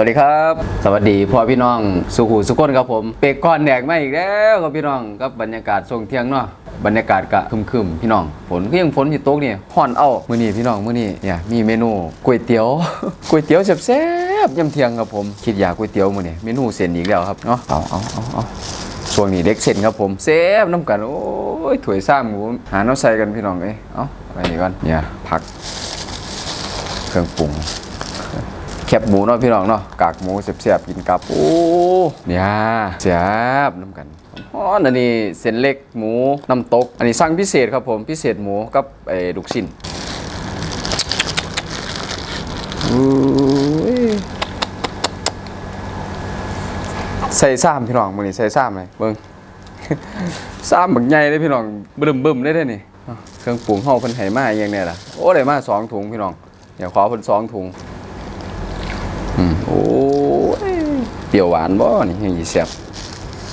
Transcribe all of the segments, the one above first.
สวัสดีครับ สวัสดีพ่อพี่น้องสุขุสุขคนครับผม เปกก้อนแดกมาอีกแล้วครับพี่น้องกับบรรยากาศช่วงเที่ยงเนาะบรรยากาศกะคึมๆพี่น้อง ฝนก็ยังฝนอยู่ตกนี่ยห่อนเอามื้อนี้พี่น้องมื้อนี้เนี่ยมีเมนูก๋วยเตี๋ยวก๋วยเตี๋ยวแซ่บๆยำเที่ยงครับผมคิดอยากก๋วยเตี๋ยวมื้อนี้เมนูเส้นอีกแล้วครับเนาะเอาเอาเอาเอาช่วงนี้เด็กเส้นครับผมแซ่บน้ำกันโอ้ยถ้วยซ่าหมูหาน้ำใส่กันพี่น้องเอ้ยเอาไปนี่ก่อนเนี่ยผักเครื่องปรุง แคบหมูเนาะพี่น้องเนาะกากหมูเสียบๆกินกับโอ้เนี่ยเสียบน้ำกันอ๋ออันนี้เส้นเล็กหมูน้ำตก อันนี้สั่งพิเศษครับผมพิเศษหมูกับไอ้ลูกชิ้นอุ้ยใส่ซ้ำพี่น้องมื้อนี้ใส่ซ้ำเลยเบิ่งซ้ำบักใหญ่เลยพี่น้องบึ้มๆได้เด้อนี่อ้าวเครื่องปรุงเฮาเพิ่นให้มาอหย่างเนี้ยล่ะโอ้ได้มาสองถุงพี่น้องเดี๋ยวขอเพิ่นสองถุงอืม โอ้ยเปรี้ยวหวานบ่นี่ยังสิแซ่บ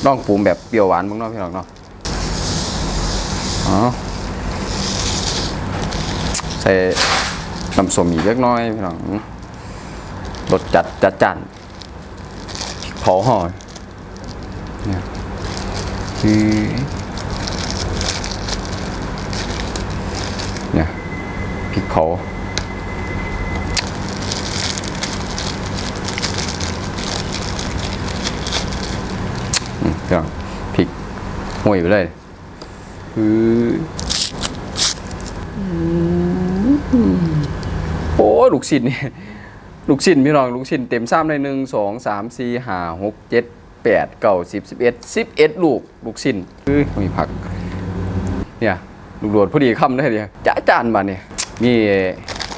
ลองปรุงแบบเปรี้ยวหวานบ้างเนาะพี่น้องเนาะอ๋อใส่น้ำส้มอีกเล็กน้อยพี่น้องรสจัดจัดจ้านพริกเผาห่อเนี่ยคือเนี่ยพริกเผา อืมพี่น้องพริก ห่วยไปเลยคือโอ้ลูกชิ้นนี่ลูกชิ้นพี่น้องลูกชิ้นเต็มซ้ำเลยหนึ่งสองสามสี่ห้าหกเจ็ดแปดเก้าสิบสิบเอ็ดสิบเอ็ดลูกลูกชิ้นคือมีผัก เนี่ยลูกโดดพอดีคำได้เนี่ยจ้าจานมาเนี่ยมี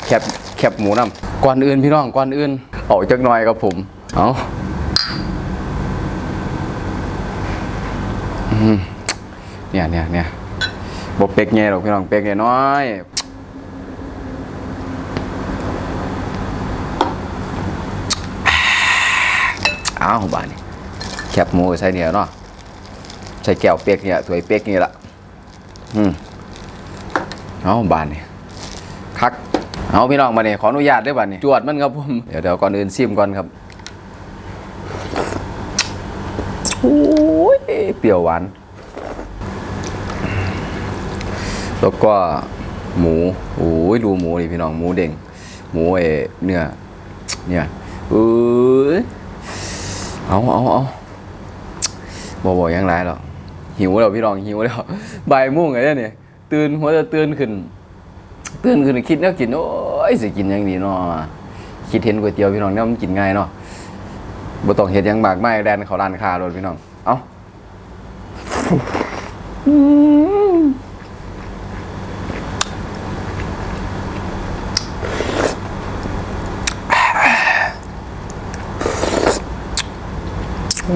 แคบแคบหมูนำก่อนอื่นพี่น้องก่อนอื่นเอาจักหน่อยครับผมเอา เนี่ยเนี่ยเนี่ยบเป็กแง่หรอกพี่น้องเป็กแง่น้อยอ้าวบ้านนี่แคบหมูใส่เนี่ยเนาะใส่แก้วเป็กเนี่ยถ้วยเป็กนี่ละอืมเอาบ้านนี่คักเอาพี่น้องมาเนี่ยขออนุญาตด้วยบ้านนี่จวดมันครับผมเดี๋ยวเดี๋ยวก่อนอื่นซิมก่อนครับโอ้ยเปรี้ยวหวาน แล้วก็หมูโอ้ยดูหมูดิพี่น้องหมูเด้งหมูเอเนื้อเนี่ยเอ้ยเอาเอาเอาบ่บ่ยังไรหรอกหิวแล้วพี่น้องหิวแล้วบ่ายโมงไงเนี่ยตื่นหัวจะตื่นขึ้นตื่นขึ้นคิดแนวกินโอ้ยสิกินยังดีเนาะคิดเห็นก๋วยเตี๋ยวพี่น้องเนี่ยมันกินง่ายเนาะบ่ต้องเฮ็ดยังมากมายแดนเขาร้านค้าโดนพี่น้องเอ้า อ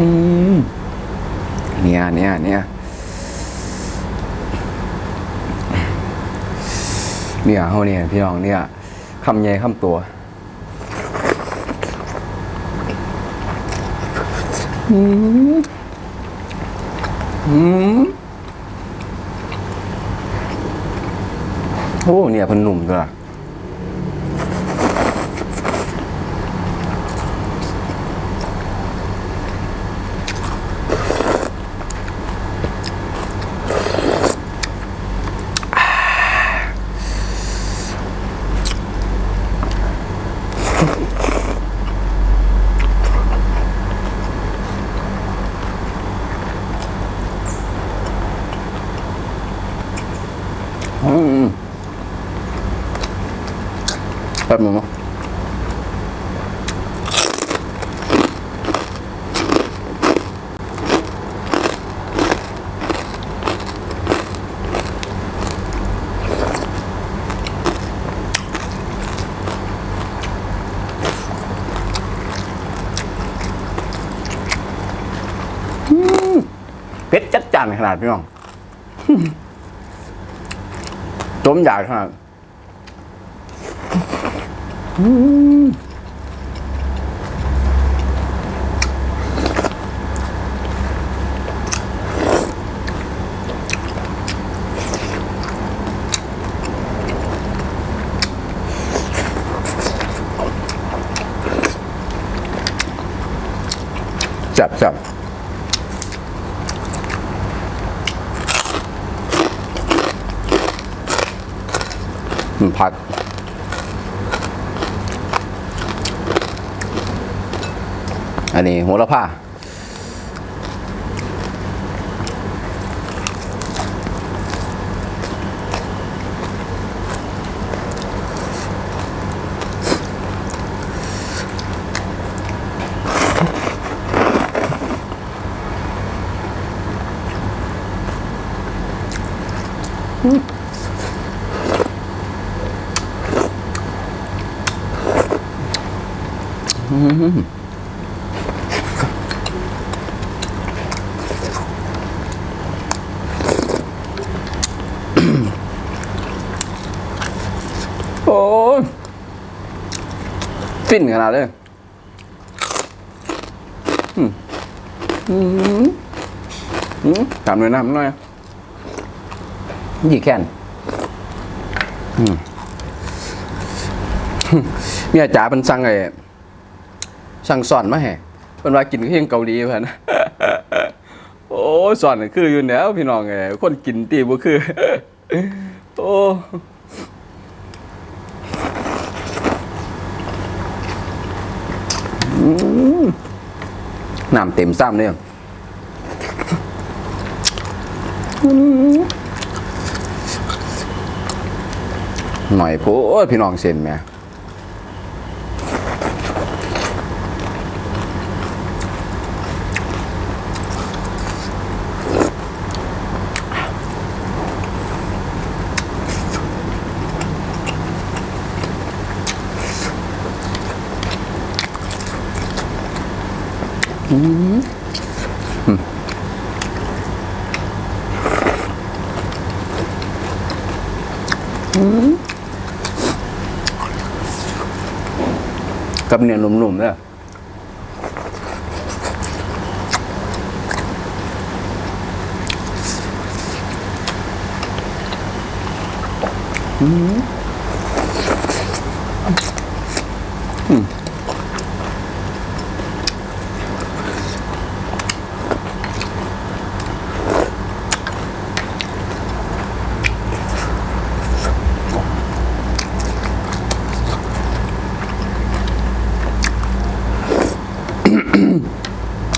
ืมเนี่ยเนี่ยเนี่ย เนี่ยเขาเนี่ยพี่น้องเนี่ยคำใหญ่คำตัวอืมอืมโอ้เนี่ยพันหนุ่มตัวละ ป๊บนึงนะเผ็ดจัดจานขนาดพี่น้องจมยาขนาด จับจับผัก อันนี้โหระพา ฟินขนาดเลยอืมอืมอืมถามหน่อยนะหน่อยยี่แค่นอืมเนี่ยจ๋าเป็นสั่งไอ้สั่งสอนมาแห่เป็นว่ากินเพียงเกาหลีเพื่อนโอ้ยสอนนี่คืออยู่แล้วพี่น้องไงคนกินตีบ่คือ โอ้ น้ำเต็มซ้ำเนี่ยหน่อยโพดพี่น้องเซ็นแหม่ กับเนื้อหนุ่มๆเนี่ยอืม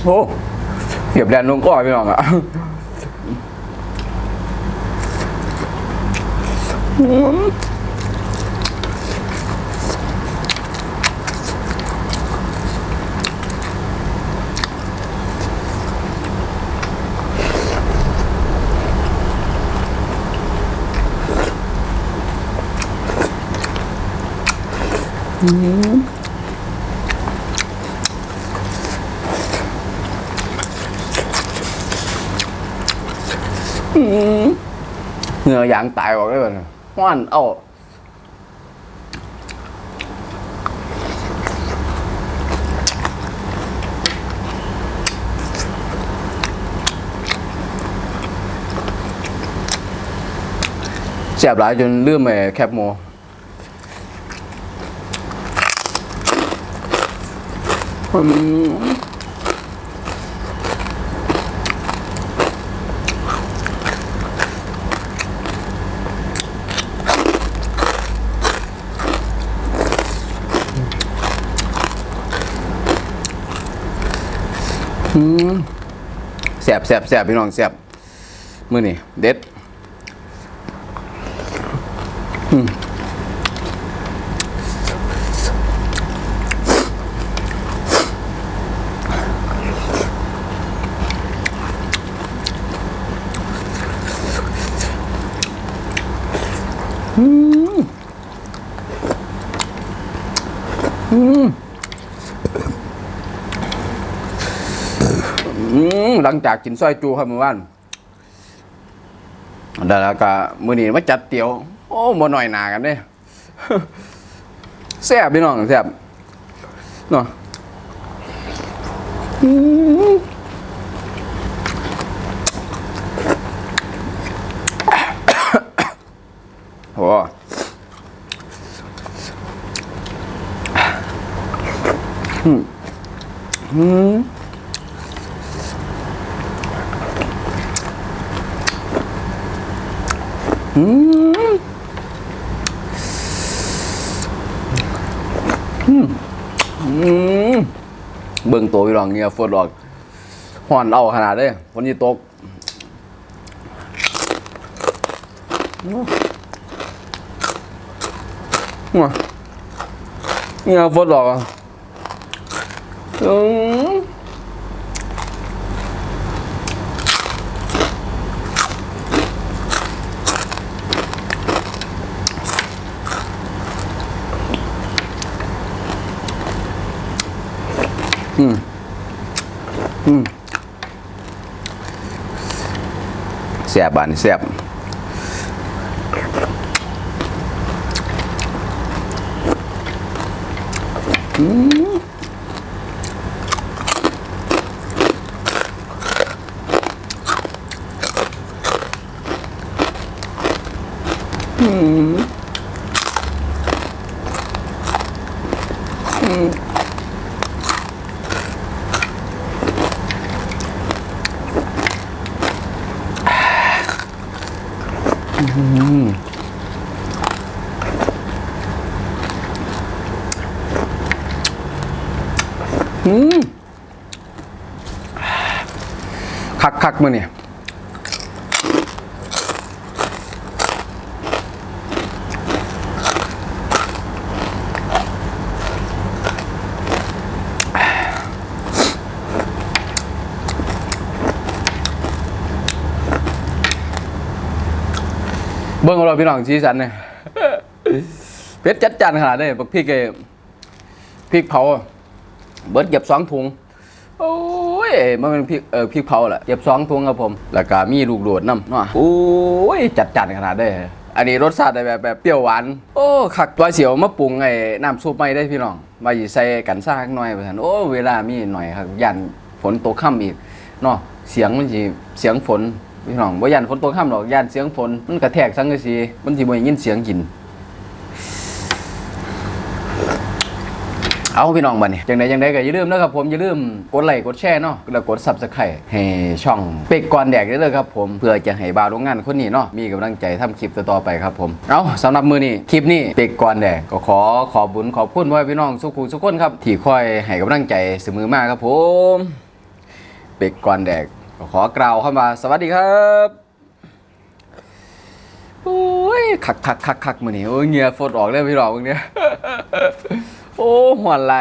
โอ้เก็บแดนลงก้อยพี่น้องอะเห งื่อยางตายออกได้เลยห้อนเอาแสบหลายจนลืมไอ้แคปโมอืม แสบแสบแสบพี่น้องแสบมือนี่เด็ด หลังจากกินซอยจูครับเมื่อวานแล้วก็มื้อนี้มาจัดเตี๋ยว โอ้บ่น้อยหนากันเด้แซ่บพี่น้องแซ่บเนาะอืมโอ้อืมอืม อืมอืมอืม เบิ่งตัวพี่น้องเงียฝนออกห่อนเอาขนาดเลยฝนจะตกว้าเงียฝนออกอะ อืมแซ่บบานนี่แซ่บ คักคักมาเนี่ย เบิ้งของเราพี่น้องชี้สันเนี่ยเพชรจัดจันขนาดนี้บักพริกเอพริกเผา เบิร์ดเก็บสองถุงโอ้ยมันเป็นพริกเออพริกเผาแหละเก็บสองถุงครับผม แล้วก็มีลูกโดดน้ำเนาะโอ้ยจัดจันขนาดได้อันนี้รสชาติแบบแบบเปรี้ยวหวาน โอ้ขักตัวเสียวมาปรุงไอ้น้ำซุปไม่ได้พี่น้องมาอยู่ใส่กันซ่าหน่อยไปทันโอ้เวลามีหน่อยครับยันฝนตกค่ำอีกเนาะเสียงมันสิเสียงฝน พี่น้องว่ายันฝนตกค่ำหรอกยันเสียงฝนมันกระแทกสังกะสีมันสิบ่ได้ยินเสียงกิน เอาพี่น้องบัดนี้จังใดจังใดก็อย่าลืมนะครับผมอย่าลืมกดไลค์กดแชร์เนาะแล้วกด Subscribe ให้ช่องเป็กก่อนแดกได้เลยครับผมเพื่อจะให้บาวโรงงานคนนี้เนาะมีกำลังใจทำคลิปต่อๆไปครับผมเอาสำหรับมือนี้คลิปนี้เป็กก่อนแดกก็ขอขอบบุญขอบคุณพ่อพี่น้องสุขุสุขคนครับที่คอยให้กำลังใจเสมอมาครับผมเป็กก่อนแดก ขอกล่าวเข้ามา สวัสดีครับโอ้ยคักคักคักคักมือนี่โอ้ยเงียฝดออกเลยพี่หลอกมึงเนี่ยโอ้หัวไหลาย